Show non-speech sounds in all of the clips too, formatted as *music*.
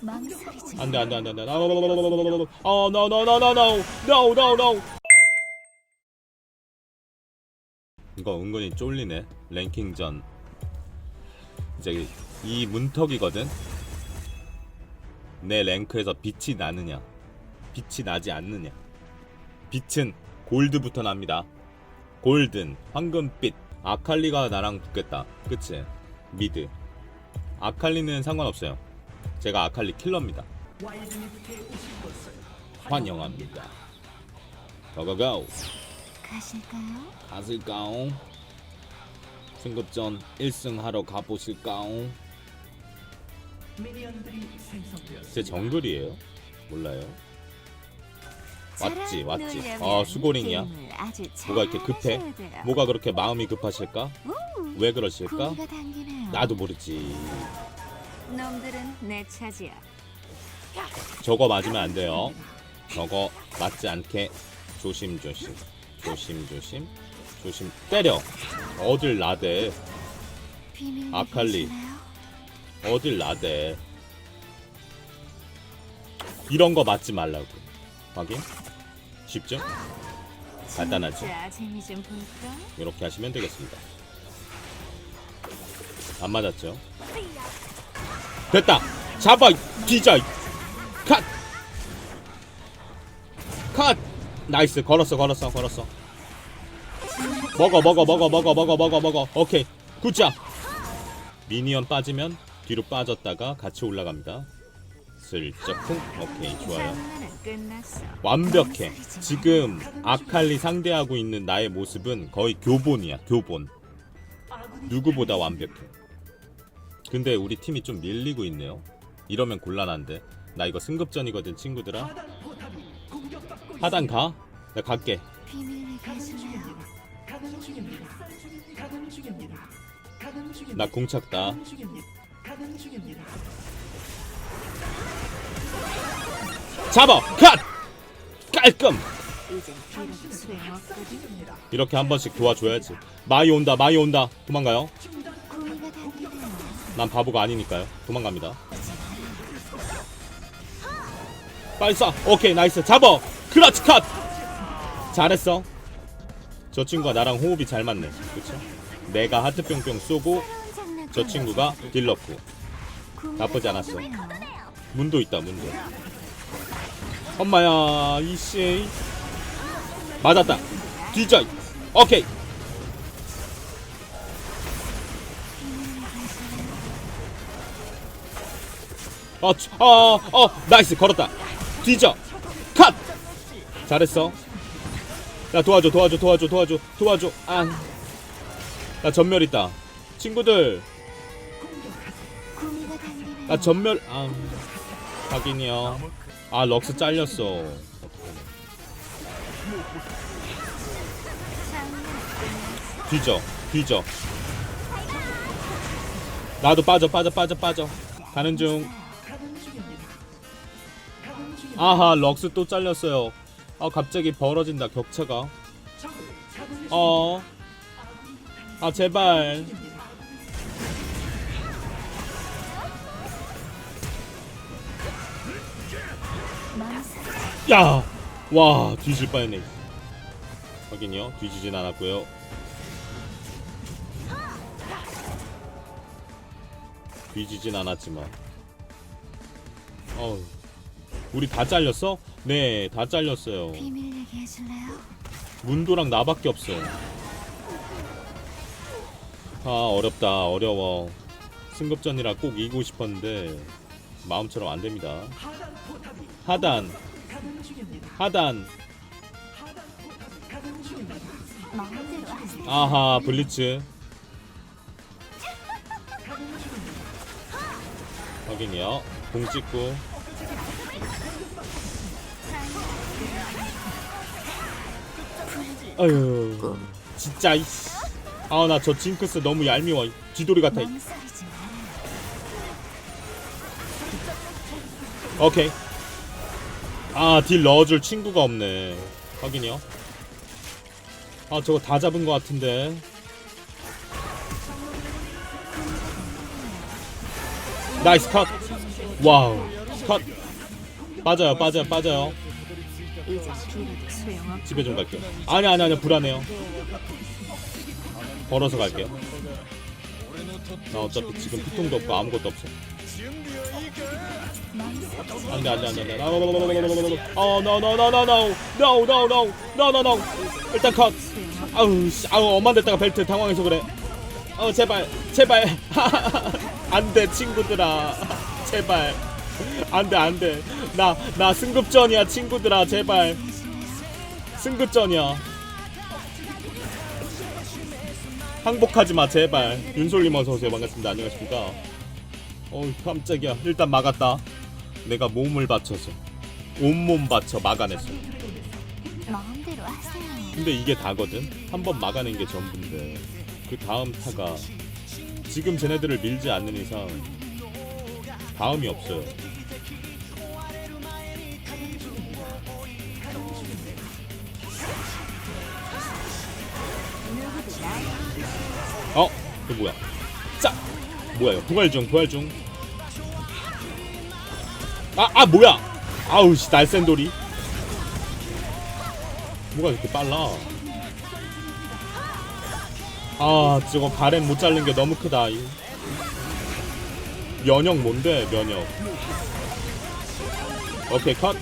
망설이지 안돼 안돼 안돼 안돼 어 no no no no no no no no 이거 은근히 쫄리네 랭킹전 이제 이 문턱이거든 내 랭크에서 빛이 나느냐 빛이 나지 않느냐 빛은 골드부터 납니다 골든 황금빛 아칼리가 나랑 붙겠다 그치 미드 아칼리는 상관없어요 제가 아칼리 킬러입니다. 환영합니다. 고고고. 가실까요? 가실까오 승급전 1승 하러 가보실까오 제 정글이에요. 몰라요. 맞지 맞지. 아 수고링이야. 뭐가 이렇게 급해? 뭐가 그렇게 마음이 급하실까? 왜 그러실까. 나도 모르지 놈들은 내 차지야. 저거 맞으면 안 돼요 저거 맞지 않게 조심조심 조심조심 조심 때려 어딜 나대 비밀 아칼리. 어딜 나대 이런 거 맞지 말라고 확인 쉽죠? 간단하죠? 진짜 재미 좀 볼까? 이렇게 하시면 되겠습니다 안 맞았죠? 됐다 잡아 이 뒤져 이. 컷! 컷! 나이스 걸었어 걸었어 걸었어 먹어 먹어 먹어 먹어 먹어 먹어 먹어 오케이 굿잡 미니언 빠지면 뒤로 빠졌다가 같이 올라갑니다 슬쩍 쿵 오케이 좋아요. 완벽해. 지금 아칼리 상대하고 있는 나의 모습은 거의 교본이야, 교본. 누구보다 완벽해. 근데 우리 팀이 좀 밀리고 있네요. 이러면 곤란한데. 나 이거 승급전이거든, 친구들아. 하단 가? 나 갈게. 나 공착다. 잡아! 컷! 깔끔! 이렇게 한 번씩 도와줘야지. 마이 온다, 마이 온다. 도망가요. 난 바보가 아니니까요. 도망갑니다. 빨리 쏴. 오케이, 나이스. 잡어. 클러치 컷. 잘했어. 저 친구가 나랑 호흡이 잘 맞네. 그쵸? 내가 하트 뿅뿅 쏘고. 저 친구가 딜 넣고. 나쁘지 않았어. 문도 있다, 문도. 엄마야, 이씨. 맞았다. 뒤져. 오케이. 어, 치- 어, 어, 나이스, 걸었다. 뒤져. 컷! 잘했어. 야, 도와줘, 도와줘, 도와줘, 도와줘, 도와줘. 아. 나 전멸 있다. 친구들. 나 전멸, 아. 확인이요. 아, 럭스 잘렸어. 뒤져, 뒤져. 나도 빠져, 빠져, 빠져, 빠져. 가는 중. 아하, 럭스 또 잘렸어요. 아, 갑자기 벌어진다, 격차가. 어. 아, 제발. 야! 와, 뒤질 뻔했네. 확인이요. 뒤지진 않았고요. 뒤지진 않았지만. 어우. 우리 다 잘렸어? 네, 다 잘렸어요. 비밀 얘기하실래요? 문도랑 나밖에 없어. 아, 어렵다. 어려워. 승급전이라 꼭 이기고 싶었는데 마음처럼 안 됩니다. 하단. 하단. 마음대로 하세요. 아하, 블리츠. 확인이요. 공 찍고. 아유, 진짜 이씨. 아, 나 저 징크스 너무 얄미워. 쥐돌이 같아. 오케이. 아, 딜 넣어줄 친구가 없네. 확인이요. 아, 저거 다 잡은 것 같은데. 나이스 컷. 와우 컷 빠져요 빠져요 빠져요. 집에 좀 갈게요. 아니 아니 아니 불안해요. 걸어서 갈게요. 나 어차피 지금 피통도 없고 아무것도 없어. 멍 안돼 안돼 안돼 안돼. 어 no no no no no no no no no no no 일단 컷. 아우 씨. 아우 엄마 됐다가 벨트 당황해서 그래. 어 제발 제발. *laughs* 안돼 친구들아. *laughs* 제발 안돼 안돼. 나 나 승급전이야 친구들아 제발. 승급전이야. 항복하지 마 제발. 윤솔님 어서 오세요. 반갑습니다. 안녕하십니까? 어우 깜짝이야. 일단 막았다. 내가 몸을 바쳐서. 온몸 바쳐 막아냈어. 마음대로 하세요. 근데 이게 다거든. 한 번 막아낸 게 전부인데. 그 다음 타가 지금 쟤네들을 밀지 않는 이상 다음이 없어요 어? 이거 뭐야? 짜 뭐야 이거? 부활 중 부활 중 아 아 뭐야? 아우 씨 날쌘돌이. 뭐가 이렇게 빨라? 아 저거 가렌 못 자른 게 너무 크다. 이. 면역 뭔데 면역? 오케이 컷.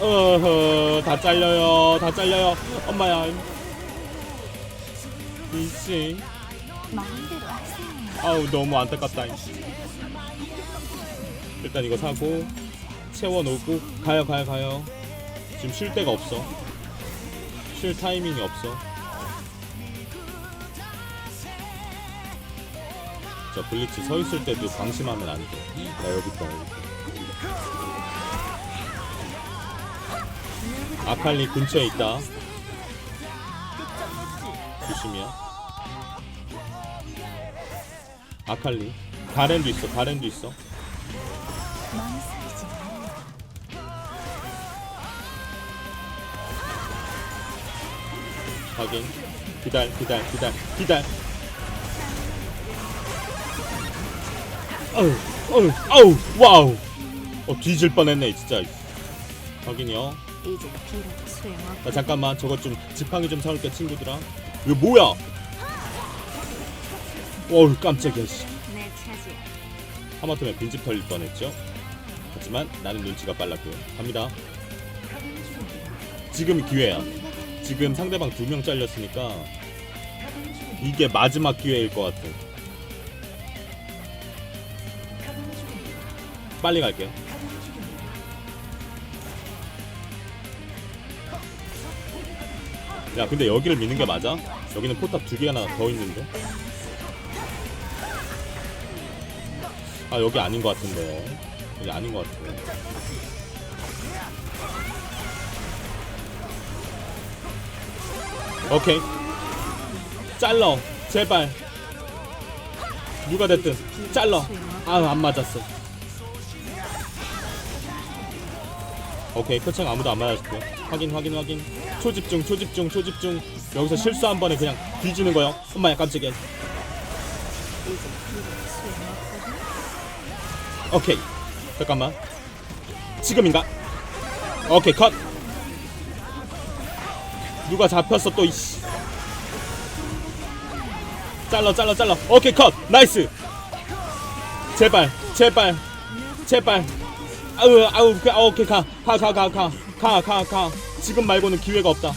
어허 다 잘려요 다 잘려요. 엄마야 이씨 마음대로 하세요. 아우 너무 안타깝다. 일단 이거 사고 채워놓고 가요 가요 가요. 지금 쉴 데가 없어. 쉴 타이밍이 없어. 자 블리츠 서 있을 때도 방심하면 안돼. 나 여기 있다 여기 있다. 아칼리 근처에 있다 조심이야. 아칼리. 가렌도 있어 가렌도 있어. 망설이지. 확인. 기다려 기다려 기다려 기다려. 어우 어우 어우 와우. 어 뒤질 뻔했네 진짜. 확인이요. 이제 빌어도 소용없. 나 잠깐만 저거 좀 지팡이 좀 사올게 친구들아 이거 뭐야? 어우 깜짝이야 씨. 하마터면 빈집 털릴 뻔했죠? 하지만 나는 눈치가 빨랐고요. 갑니다. 지금 기회야. 지금 상대방 두 명 잘렸으니까 이게 마지막 기회일 것 같아. 빨리 갈게요 야 근데 여기를 미는 게 맞아? 여기는 포탑 두 개나 더 있는데? 아 여기 아닌 것 같은데. 여기 아닌 것 같아 오케이. 잘러. 제발. 누가 됐든 잘러. 아 안 맞았어. 오케이 표창 아무도 안 맞았고요 확인 확인 확인 초집중 초집중 초집중. 여기서 실수 한 번에 그냥 뒤지는 거요. 엄마야 깜짝이야. 오케이. 잠깐만. 지금인가? 오케이 컷. 누가 잡혔어 또 이씨. 잘라 잘라 잘라. 오케이 컷. 나이스. 제발 제발 제발. 아우 아우 그, 오케이 가가. 가 가 가 가 가가. 지금 말고는 기회가 없다.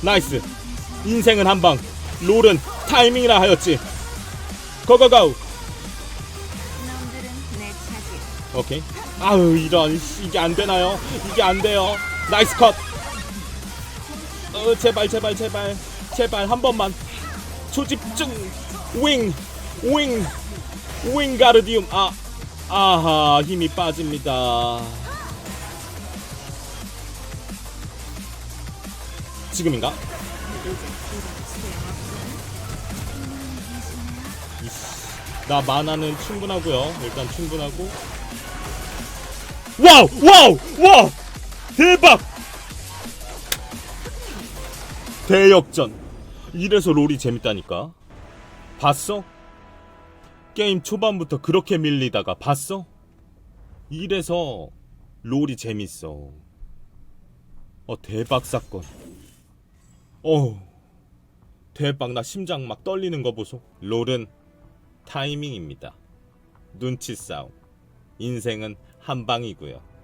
나이스. 인생은 한 방. 롤은 타이밍이라 하였지. 차지. 오케이. 아우 이런 씨, 이게 안 되나요? 이게 안 돼요. 나이스 컷. 어, 제발 제발 제발. 제발 한 번만. 초집중. 윙. 윙, 윙 가르디움. 아 아하 힘이 빠집니다 지금인가? 나 만화는 충분하고요. 일단 충분하고. 와우, 와우, 와, 대박! 대역전. 이래서 롤이 재밌다니까. 봤어? 게임 초반부터 그렇게 밀리다가 봤어? 이래서 롤이 재밌어. 어 대박 사건. 어 대박 나 심장 막 떨리는 거 보소. 롤은 타이밍입니다. 눈치 싸움. 인생은 한 방이고요.